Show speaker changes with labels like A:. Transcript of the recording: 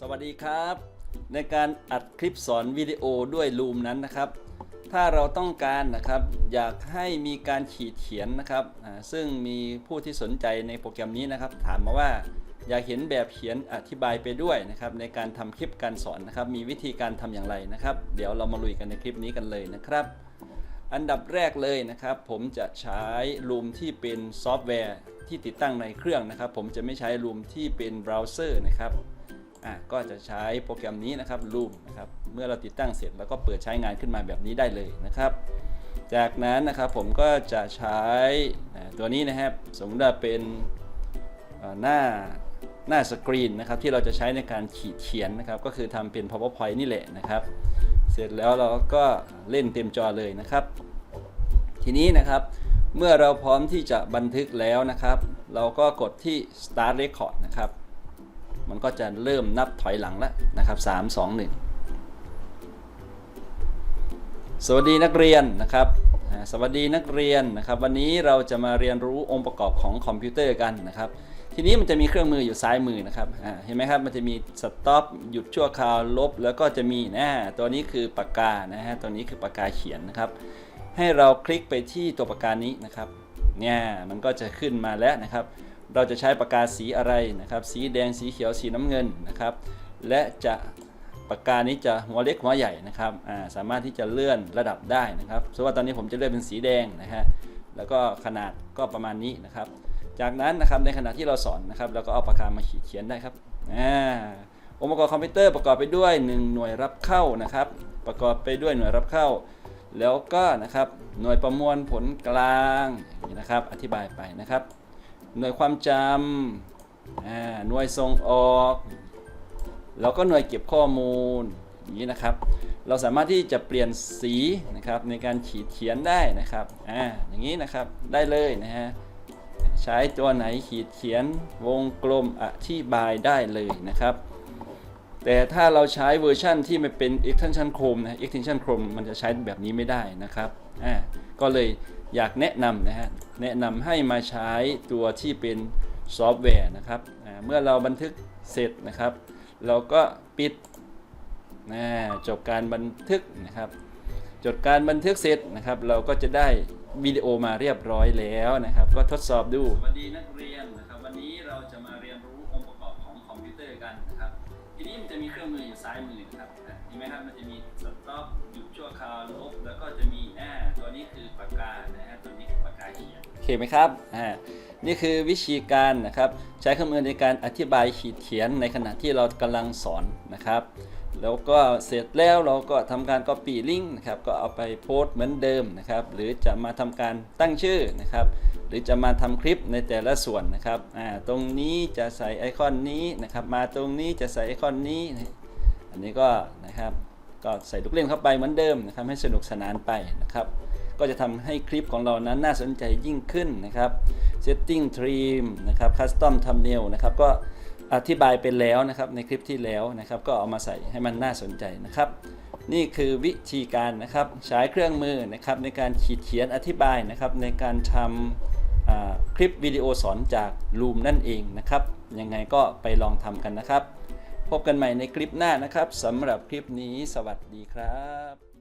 A: สวัสดีครับ ในการอัดคลิปสอนวิดีโอด้วยลูมนั้นนะครับ ถ้าเราต้องการนะครับอยากให้มีการขีดเขียนนะครับซึ่งมีผู้ที่สนใจในโปรแกรมนี้นะครับ ถามมาว่าอยากเห็นแบบเขียนอธิบายไปด้วยนะครับ ในการทำคลิปการสอนนะครับ มีวิธีการทำอย่างไรนะครับ เดี๋ยวเรามาลุยกันในคลิปนี้กันเลยนะครับ อันดับแรกเลยนะครับ ผมจะใช้ลูมที่เป็นซอฟต์แวร์ที่ติดตั้งในเครื่องนะครับ ผมจะไม่ใช้ลูมที่เป็นเบราว์เซอร์นะครับ อะก็จะใช้โปรแกรมนี้นะครับ Loom นะครับ เมื่อเราติดตั้งเสร็จแล้วก็เปิดใช้งานขึ้นมาแบบนี้ได้เลยนะครับ จากนั้นนะครับผมก็จะใช้ตัวนี้นะครับ สมมติว่าเป็นหน้าหน้าสกรีนนะครับที่เราจะใช้ในการขีดเขียนนะครับ ก็คือทำเป็น powerpoint นี่แหละนะครับ เสร็จแล้วเราก็เล่นเต็มจอเลยนะครับ ทีนี้นะครับเมื่อเราพร้อมที่จะบันทึกแล้วนะครับ เราก็กดที่ start record นะครับ มันก็จะเริ่มนับถอยหลังแล้วนะครับ3 2 1 สวัสดีนักเรียนนะครับสวัสดีนักเรียนนะครับวันนี้เราจะมาเรียนรู้องค์ประกอบของคอมพิวเตอร์กันนะครับทีนี้มันจะมีเครื่องมืออยู่ซ้ายมือนะครับเห็นไหมครับมันจะมีสต็อปหยุดชั่วคราวลบ แล้วก็จะมีนะตัวนี้คือปากกานะฮะตัวนี้คือปากกาเขียนนะครับ ให้เราคลิกไปที่ตัวปากกานี้นะครับเนี่ยมันก็จะขึ้นมาแล้วนะครับ เราจะใช้ปากกาสีอะไรนะครับ สีแดงสีเขียวสีน้ำเงินนะครับ และจะปากกานี้จะหัวเล็กหัวใหญ่นะครับาสามารถที่จะเลื่อนระดับได้นะครับสมมติว่าตอนนี้ผมจะเลื่อนเป็นสีแดงนะฮะแล้วก็ขนาดก็ประมาณนี้นะครับ จากนั้นนะครับในขณะที่เราสอนนะครับเราก็เอาปากกามาขีดเขียนได้ครับอ่าองค์ประกอบคอมพิวเตอร์ประกอบไปด้วย 1 หน่วยรับเข้านะครับ ประกอบไปด้วยหน่วยรับเข้า แล้วก็นะครับหน่วยประมวลผลกลางอย่างนี้นะครับอธิบายไปนะครับ หน่วยความจำอ่าหน่วยส่งออก แล้วก็หน่วยเก็บข้อมูลอย่างนี้นะครับ เราสามารถที่จะเปลี่ยนสีนะครับในการขีดเขียนได้นะครับอ่าอย่างนี้นะครับได้เลยนะฮะใช้ตัวไหนขีดเขียนวงกลมอธิบายได้เลยนะครับ แต่ถ้าเราใช้เวอร์ชั่นที่มันเป็น extension Chrome นะ extension Chrome มันจะใช้แบบนี้ไม่ได้นะครับอ่าก็เลย อยากแนะนำนะฮะแนะนำให้มาใช้ตัวที่เป็นซอฟต์แวร์นะครับเมื่อเราบันทึกเสร็จนะครับ เราก็ปิดนะจบการบันทึกนะครับจบการบันทึกเสร็จนะครับ เราก็จะได้วิดีโอมาเรียบร้อยแล้วนะครับ ก็ทดสอบดูสวัสดีนักเรียนนะครับวันนี้เราจะมาเรียนรู้องค์ประกอบของคอมพิวเตอร์กันนะครับทีนี้มันจะมีเครื่องมืออยู่ซ้ายมือนะครับเห็นไหมครับมันจะมีสต็อปหยุดชั่วคราวลบแล้วก็จะมีแอ่า เขียนโอเคไหมครับอ่านี่คือวิธีการนะครับใช้เครื่องมือในการอธิบายขีดเขียนในขณะที่เรากำลังสอนนะครับ แล้วก็เสร็จแล้วเราก็ทำการ copy link นะครับก็เอาไปโพสต์เหมือนเดิมนะครับ หรือจะมาทำการตั้งชื่อนะครับ หรือจะมาทำคลิปในแต่ละส่วนนะครับอ่าตรงนี้จะใส่ไอคอนนี้นะครับ มาตรงนี้จะใส่ไอคอนนี้ อันนี้ก็นะครับก็ใส่ลูกเล่นเข้าไปเหมือนเดิมนะครับ ให้สนุกสนานไปนะครับ ก็จะทำให้คลิปของเรานั้นน่าสนใจยิ่งขึ้นนะครับ Setting Trim นะครับ Custom Thumbnail นะครับก็อธิบายไปแล้วนะครับในคลิปที่แล้วนะครับ ก็เอามาใส่ให้มันน่าสนใจนะครับ นี่คือวิธีการนะครับใช้เครื่องมือนะครับในการขีดเขียนอธิบายนะครับในการทำคลิปวิดีโอสอนจาก Loom นั่นเองนะครับยังไงก็ไปลองทำกันนะครับ พบกันใหม่ในคลิปหน้านะครับสำหรับคลิปนี้สวัสดีครับ